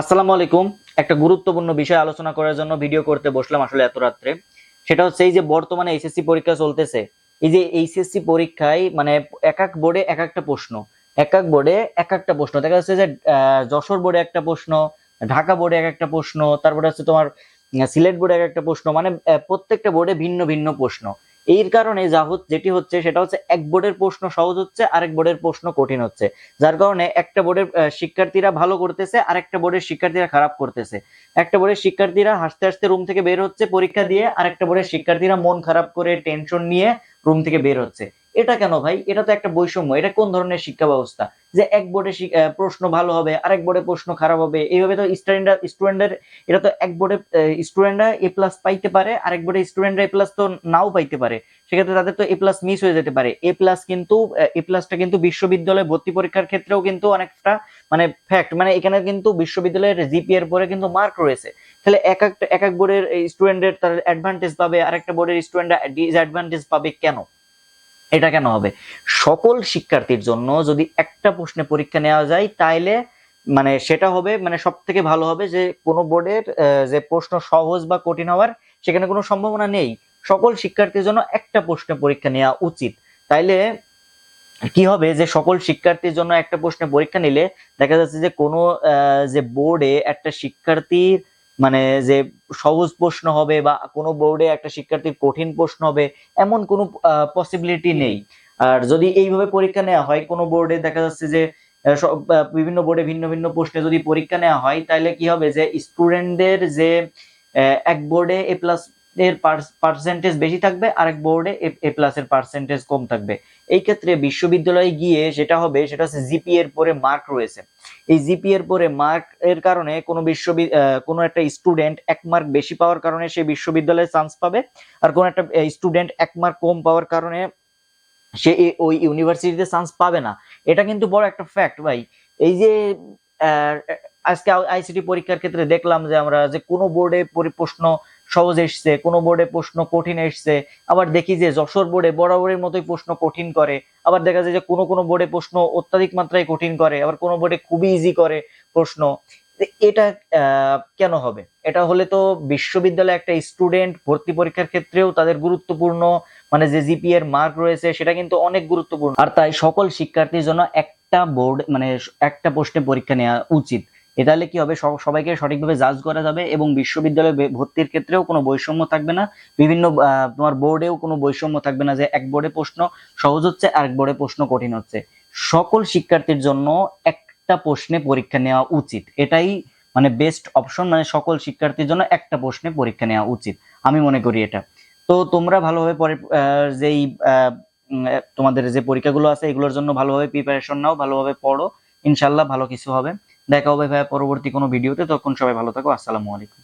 আসসালামু আলাইকুম। একটা গুরুত্বপূর্ণ বিষয় আলোচনা করার জন্য ভিডিও করতে বসলাম আসলে এত রাত্রে। সেটা হচ্ছে এই যে বর্তমানে এইচএসসি পরীক্ষা চলতেছে। এই যে এইচএসসি পরীক্ষায় মানে এক এক বোর্ডে এক একটা প্রশ্ন। এক এক বোর্ডে এক একটা প্রশ্ন। দেখা যাচ্ছে যে যশোর বোর্ডে একটা প্রশ্ন, ঢাকা বোর্ডে এক একটা প্রশ্ন, তারপরে হচ্ছে তোমার সিলেট বোর্ডে এক একটা প্রশ্ন। মানে প্রত্যেকটা বোর্ডে ভিন্ন ভিন্ন প্রশ্ন। এর কারণে যা যেটি হচ্ছে, সেটা হচ্ছে এক বোর্ডের প্রশ্ন সহজ হচ্ছে, আরেক বোর্ডের প্রশ্ন কঠিন হচ্ছে। যার কারণে একটা বোর্ডের শিক্ষার্থীরা ভালো করতেছে আর একটা বোর্ডের শিক্ষার্থীরা খারাপ করতেছে। একটা বোর্ডের শিক্ষার্থীরা হাসতে হাসতে রুম থেকে বের হচ্ছে, পরীক্ষা দিয়ে আর একটা বোর্ডের শিক্ষার্থীরা মন খারাপ করে, টেনশন নিয়ে রুম থেকে বের হচ্ছে। এটা কেন ভাই? এটা তো একটা বৈষম্য। এটা কোন ধরনের শিক্ষা ব্যবস্থা? যে এক বোর্ডে প্রশ্ন ভালো হবে, আরেক বোর্ডে প্রশ্ন খারাপ হবে। এইভাবে তো স্টুডেন্টরা স্টুডেন্টের এটা তো এক বোর্ডে স্টুডেন্টরা এ প্লাস পাইতে পারে, আরেক বোর্ডে স্টুডেন্টরা এ প্লাস তো নাও পাইতে পারে। সেক্ষেত্রে তাদের তো এ প্লাস মিস হয়ে যেতে পারে। এ প্লাস কিন্তু এ প্লাসটা কিন্তু বিশ্ববিদ্যালয়ে ভর্তি পরীক্ষার ক্ষেত্রেও কিন্তু অনেকটা মানে ফ্যাক্ট মানে এখানে কিন্তু বিশ্ববিদ্যালয়ের জিপি এর পরে কিন্তু মার্ক রয়েছে। তাহলে এক একটা এক এক বোর্ডের স্টুডেন্টের তার অ্যাডভান্টেজ পাবে, আরেকটা বোর্ডের স্টুডেন্টরা ডিসঅ্যাডভান্টেজ পাবে কেন? এটা কেন হবে? সকল শিক্ষার্থীর জন্য যদি একটা প্রশ্নে পরীক্ষা নেওয়া যায়, তাইলে মানে সেটা হবে মানে সব থেকে ভালো হবে যে কোনো বোর্ডের যে প্রশ্ন সহজ বা কঠিন হওয়ার, সেখানে কোনো সম্ভাবনা নেই। সকল শিক্ষার্থীর জন্য একটা প্রশ্নে পরীক্ষা নেওয়া উচিত। তাইলে কি হবে যে সকল শিক্ষার্থীর জন্য একটা প্রশ্নে পরীক্ষা নিলে দেখা যাচ্ছে যে কোনো যে বোর্ডে একটা শিক্ষার্থীর মানে যে সহজ প্রশ্ন হবে বা কোনো বোর্ডে একটা শিক্ষার্থীর কঠিন প্রশ্ন হবে, এমন কোনো পসিবিলিটি নেই। আর যদি এইভাবে পরীক্ষা নেওয়া হয়, কোনো বোর্ডে দেখা যাচ্ছে যে বিভিন্ন বোর্ডে ভিন্ন ভিন্ন প্রশ্নে যদি পরীক্ষা নেওয়া হয় তাহলে কি হবে যে স্টুডেন্টদের যে এক বোর্ডে এ প্লাস এর পার্সেন্টেজ বেশি থাকবে, আরেক বোর্ডে এ প্লাস এর পার্সেন্টেজ কম থাকবে। এই ক্ষেত্রে বিশ্ববিদ্যালয়ে গিয়ে যেটা হবে, সেটা হচ্ছে জিপি এর পরে মার্ক রয়েছে। এই জিপি এর পরে মার্ক এর কারণে কোনো বিশ্ববিদ্যালয় কোনো একটা স্টুডেন্ট এক মার্ক বেশি পাওয়ার কারণে সে বিশ্ববিদ্যালয়ে চান্স পাবে, আর কোনো একটা স্টুডেন্ট এক মার্ক কম পাওয়ার কারণে সে ওই ইউনিভার্সিটিতে চান্স পাবে না। এটা কিন্তু বড় একটা ফ্যাক্ট ভাই। এই যে আজকে আইসিটি পরীক্ষার ক্ষেত্রে দেখলাম যে আমরা যে কোনো বোর্ডে প্রশ্ন সহজ এসছে, কোনো বোর্ডে প্রশ্ন কঠিন এসছে, আবার দেখি যে যশোর বোর্ডে বরাবরের মতোই প্রশ্ন কঠিন করে, আবার দেখা যায় যে কোনো কোনো বোর্ডে প্রশ্ন অত্যাধিক মাত্রায় কঠিন করে, আবার কোনো বোর্ডে খুবই ইজি করে প্রশ্ন। এটা কেন হবে? এটা হলে তো বিশ্ববিদ্যালয়ে একটা স্টুডেন্ট ভর্তি পরীক্ষার ক্ষেত্রেও তাদের গুরুত্বপূর্ণ মানে যে জিপি এর মার্ক রয়েছে, সেটা কিন্তু অনেক গুরুত্বপূর্ণ। আর তাই সকল শিক্ষার্থীর জন্য একটা বোর্ড মানে একটা প্রশ্নে পরীক্ষা নেওয়া উচিত। এ তাহলে কি হবে? সবাইকে সঠিকভাবে জাজ করা যাবে এবং বিশ্ববিদ্যালয়ে ভর্তির ক্ষেত্রেও কোনো বৈষম্য থাকবে না। বিভিন্ন তোমার বোর্ডেও কোনো বৈষম্য থাকবে না যে এক বোর্ডে প্রশ্ন সহজ হচ্ছে, আরেক বোর্ডে প্রশ্ন কঠিন হচ্ছে। সকল শিক্ষার্থীর জন্য একটা প্রশ্নে পরীক্ষা নেওয়া উচিত। এটাই মানে বেস্ট অপশন মানে সকল শিক্ষার্থীর জন্য একটা প্রশ্নে পরীক্ষা নেওয়া উচিত। আমি মনে করি এটা। তো তোমরা ভালোভাবে পরে যেই তোমাদের যে পরীক্ষাগুলো আছে, এগুলোর জন্য ভালোভাবে প্রিপারেশন নাও, ভালোভাবে পড়ো। ইনশাল্লাহ ভালো কিছু হবে। দেখা হবে ভাইয়া পরবর্তী কোনো ভিডিওতে। তখন সবাই ভালো থাকো আসসালামু আলাইকুম।